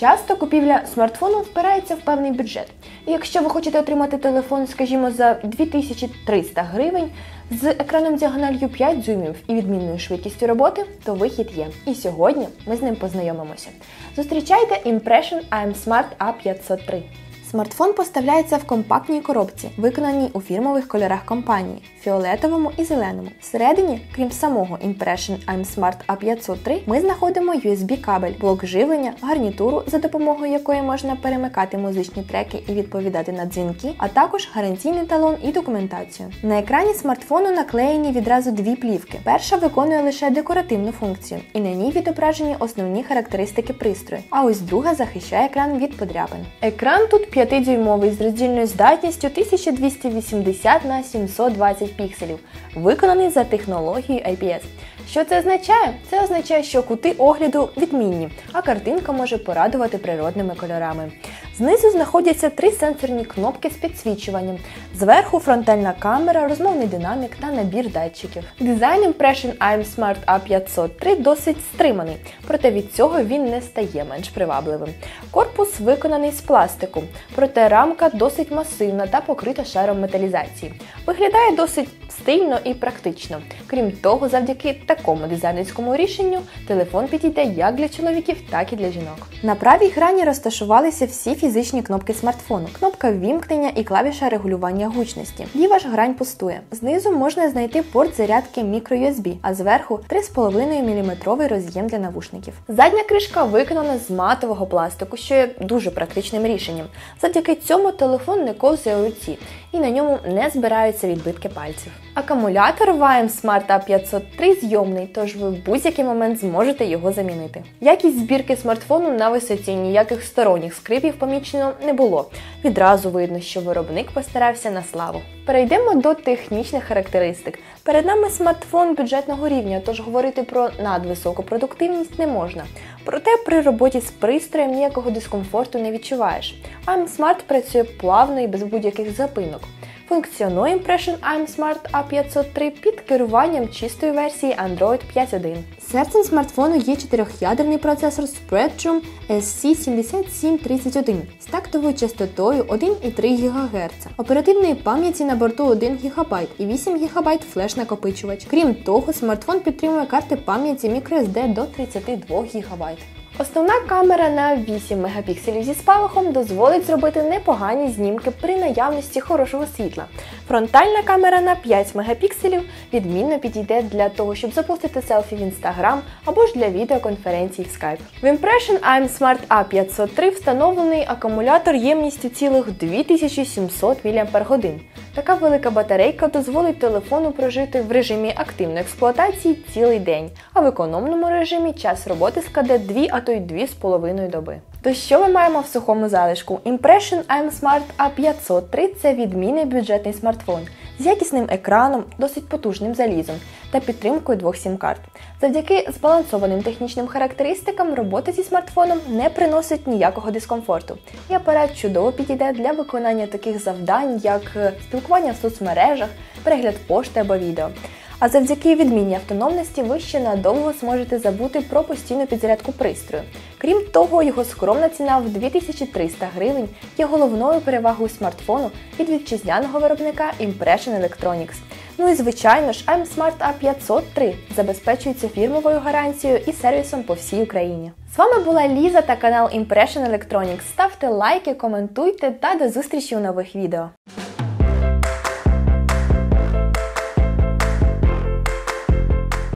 Часто купівля смартфону впирається в певний бюджет. І якщо ви хочете отримати телефон, скажімо, за 2300 гривень з екраном діагональю 5 дюймів і відмінною швидкістю роботи, то вихід є. І сьогодні ми з ним познайомимося. Зустрічайте Impression I'm Smart A503. Смартфон поставляється в компактній коробці, виконаній у фірмових кольорах компанії фіолетовому і зеленому. Всередині, крім самого Impression I'm Smart A503, ми знаходимо USB-кабель, блок живлення, гарнітуру, за допомогою якої можна перемикати музичні треки і відповідати на дзвінки, а також гарантійний талон і документацію. На екрані смартфону наклеєні відразу дві плівки. Перша виконує лише декоративну функцію, і на ній відображені основні характеристики пристрою. А ось друга захищає екран від подряпин. Екран тут 5-дюймовий з роздільною здатністю 1280 на 720 пікселів, виконаний за технологією IPS. Що це означає? Це означає, що кути огляду відмінні, а картинка може порадувати природними кольорами. Знизу знаходяться три сенсорні кнопки з підсвічуванням. Зверху фронтальна камера, розмовний динамік та набір датчиків. Дизайн Impression I'm Smart A503 досить стриманий, проте від цього він не стає менш привабливим. Корпус виконаний з пластику, проте рамка досить масивна та покрита шаром металізації. Виглядає досить стильно і практично. Крім того, завдяки такому дизайнерському рішенню телефон підійде як для чоловіків, так і для жінок. На правій грані розташувалися всі фізичні кнопки смартфону, кнопка ввімкнення і клавіша регулювання гучності. Ліва ж грань пустує. Знизу можна знайти порт зарядки microUSB, а зверху 3,5 мм роз'єм для навушників. Задня кришка виконана з матового пластику, що є дуже практичним рішенням. Завдяки цьому телефон не ковзає у руці і на ньому не збираються відбитки пальців. Акумулятор YM Smart A503 зйомний, тож ви в будь-який момент зможете його замінити. Якість збірки смартфону на висоті ніяких сторонніх скрипів помічено не було. Відразу видно, що виробник постарався на славу. Перейдемо до технічних характеристик. Перед нами смартфон бюджетного рівня, тож говорити про надвисоку продуктивність не можна. Проте при роботі з пристроєм ніякого дискомфорту не відчуваєш. I'm Smart працює плавно і без будь-яких запинок. Функціонує Impression I'm Smart A503 під керуванням чистої версії Android 5.1. Серцем смартфону є чотирьохядерний процесор Spreadtrum SC7731 з тактовою частотою 1,3 ГГц, оперативної пам'яті на борту 1 ГБ і 8 ГБ флеш-накопичувач. Крім того, смартфон підтримує карти пам'яті microSD до 32 ГБ. Основна камера на 8 мегапікселів зі спалахом дозволить зробити непогані знімки при наявності хорошого світла. Фронтальна камера на 5 мегапікселів відмінно підійде для того, щоб запустити селфі в Instagram або ж для відеоконференцій в Skype. В Impression I'm Smart A503 встановлений акумулятор ємністю цілих 2700 мАч. Така велика батарейка дозволить телефону прожити в режимі активної експлуатації цілий день, а в економному режимі час роботи складе 2, а то й 2,5 доби. То що ми маємо в сухому залишку? Impression I'm Smart A503 це відмінний бюджетний смартфон з якісним екраном, досить потужним залізом та підтримкою двох сім-карт. Завдяки збалансованим технічним характеристикам робота зі смартфоном не приносить ніякого дискомфорту, і апарат чудово підійде для виконання таких завдань, як спілкування в соцмережах, перегляд пошти або відео. А завдяки відмінній автономності ви ще надовго зможете забути про постійну підзарядку пристрою. Крім того, його скромна ціна в 2300 гривень є головною перевагою смартфону від вітчизняного виробника Impression Electronics. Ну і звичайно ж, I'm Smart A503 забезпечується фірмовою гарантією і сервісом по всій Україні. З вами була Ліза та канал Impression Electronics. Ставте лайки, коментуйте та до зустрічі у нових відео.